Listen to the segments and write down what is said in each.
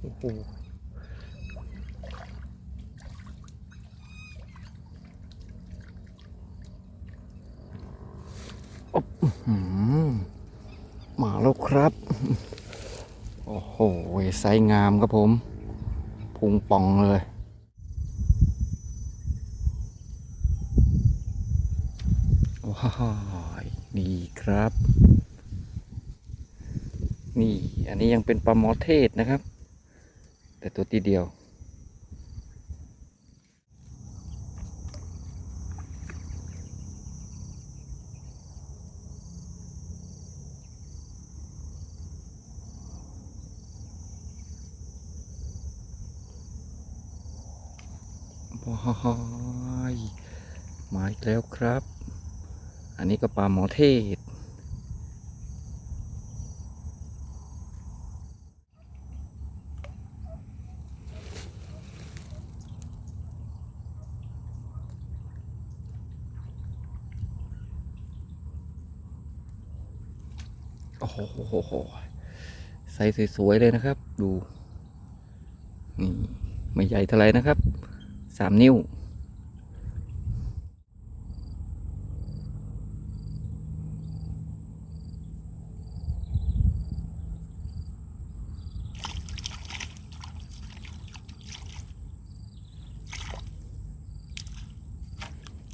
โอ้โหมาแล้วครับ โอ้โห ไซส์งามครับผม พุงป่องเลยว้ายนี่ครับ นี่ อันนี้ยังเป็นปลาหมอเทศนะครับ แต่ตัวที่เดียวว้ายมาอีกแล้วครับ อันนี้ก็ปลาหมอเทศ โอ้โหใส่สวยๆเลยนะครับ ดูนี่ไม่ใหญ่เท่าไหรนะครับสามนิ้ว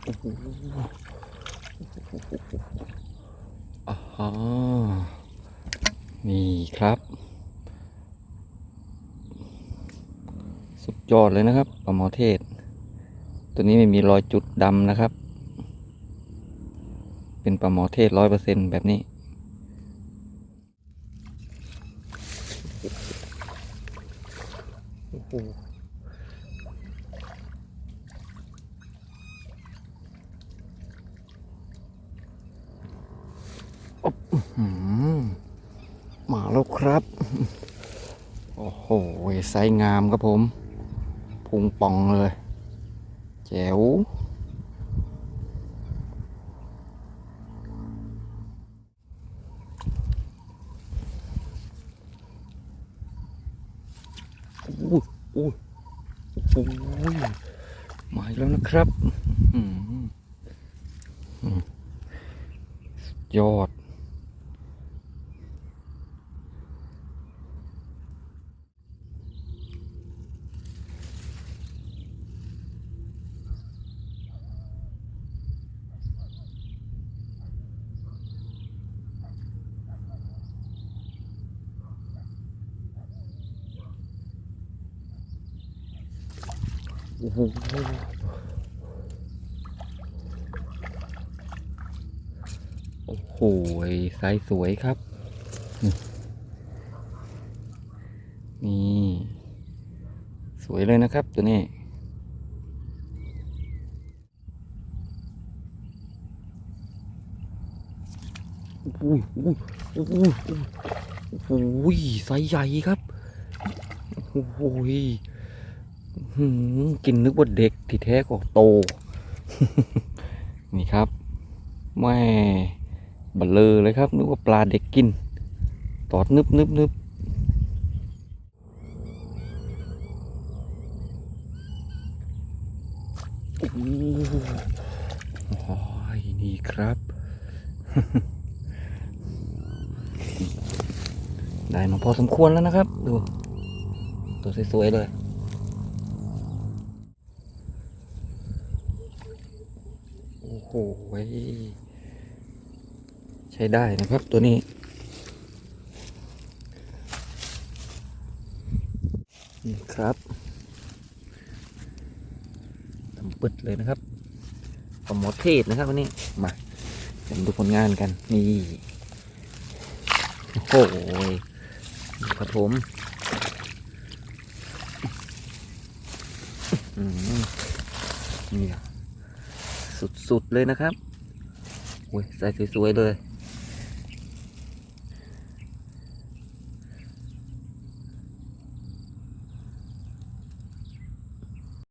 โอ้โห อ่าฮะนี่ครับ สุดยอดเลยนะครับปลาหมอเทศ ตัวนี้ไม่มีรอยจุดดำนะครับ เป็นปลาหมอเทศร้อยเปอร์เซ็นแบบนี้โอ้โห มมาแล้วครับ โอ้โหไซส์งามครับผม พุงป่องเลย แจ๋วอู้อู้โอ้ยมาอีกแล้วนะครับยอด โอ้โหโอ้โหไซส์สวยครับ นี่ สวยเลยนะครับตัวนี้โอ้ยโอ้ยโอ้ยโอ้ยไซส์ใหญ่ครับโอ้โหย กินนึกว่าเด็กที่แท้ก็โต นี่ครับแม่บัลเลอเลยครับ นึกว่าปลาเด็กกิน ตอดนึบนึบนึบโอ้โหโอ้ยนี่ครับ ได้มาพอสมควรแล้วนะครับ ดู ตัวสวยๆเลย โอ้โหใช้ได้นะครับตัวนี้ นี่ครับทำปึดเลยนะครับปลาหมอเทศนะครับวันนี้ มาเดี๋ยวดูผลงานกัน นี่โอ้โหนี่ครับผมอืมนี่ สุดๆเลยนะครับอุ้ยใส่สวยๆเลย